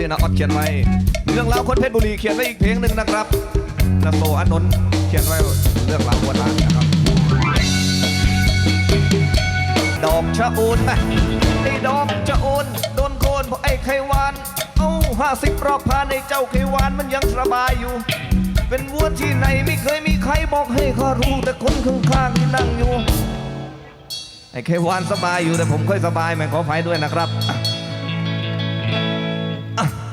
ที่นาออดเขียนไว้ เรื่องราวคนเพชรบุรีเขียนไว้อีกเพลงหนึ่งนะครับนาโซอานนท์เขียนไว้เรื่องราวโบราณนะครับ ดอกชะโอนนะไอ้ดอกชะโอนโดนโคนเพราะไอ้ไขวาน เอาห้าสิบรอบพานไอ้เจ้าไขวานมันยังสบายอยู่ เป็นวัวที่ไหนไม่เคยมีใครบอกให้ข้ารู้แต่คนข้างๆที่นั่งอยู่ไอ้ไขวานสบายอยู่แต่ผมค่อยสบายไม่ขอไฟด้วยนะครับ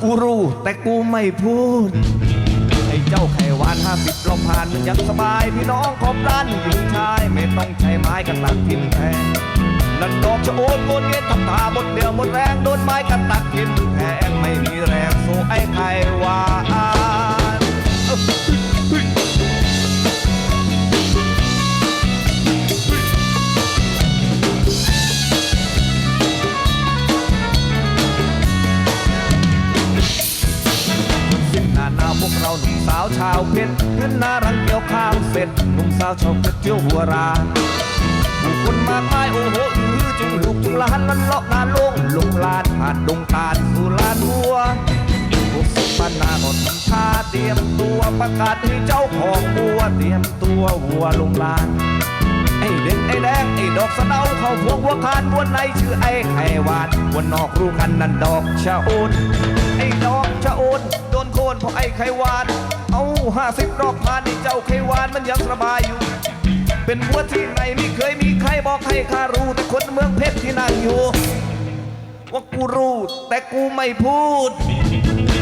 กูรู้แต่กูไม่พูด ไอ้เจ้าไข่หวานห้าสิบลมผ่านมันยังสบายพี่น้องขอบร้านหญิงชายไม่ต้องใช้ไม้กันตักทิมแทงนั่นดอกชะโอนโกนเงี้ยทำท่าหมดเดียวหมดแรงโดนไม้กันตักทิมแทง หนุ่มสาวชาวเพชรขึ้นนารังเกี่ยวข้าวเสร็จหนุ่มสาวชาวเพชรเที่ยวหัวราผู้คนมากมายโอ้โหอือจุงลูกจุงหลานมันเลาะงานลงลงลานผ่านดงตาลสู่ลานัวพวกสุพรรณานนท์ทาเตรียมตัวประกาศให้เจ้าของวัวเตรียมตัววัวลงลานไอ้เด็กไอ้แดงไอ้ดอกสะเดาเข้าพวกวัวคานวัวในชื่อไอ้ไข่หวานวัวนอกรู้กันนั่นดอกชะโอนไอ้ดอกชะโอน โดนเพราะไอ้ไขวาน เอาห้าสิบรอบผ่านไอ้เจ้าไขวานมันยังสบายอยู่ เป็นวัวที่ไหนไม่เคยมีใครบอกให้ข้ารู้แต่คนเมืองเพชรที่นั่งอยู่ว่ากูรู้แต่กูไม่พูด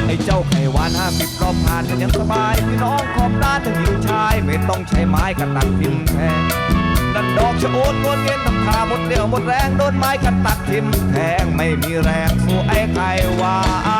ไอ้เจ้าไข่วานห้าสิบรอบผ่านมันยังสบายพี่น้องขอบด้านทั้งหญิงชาย ไม่ต้องใช้ไม้กันตักทิมแทงนั่นดอกชะโอนวนเวียนทำทาหมดเดี่ยวหมดแรงโดนไม้กันตักทิมแทงไม่มีแรงสู้ไอ้ไข่วาน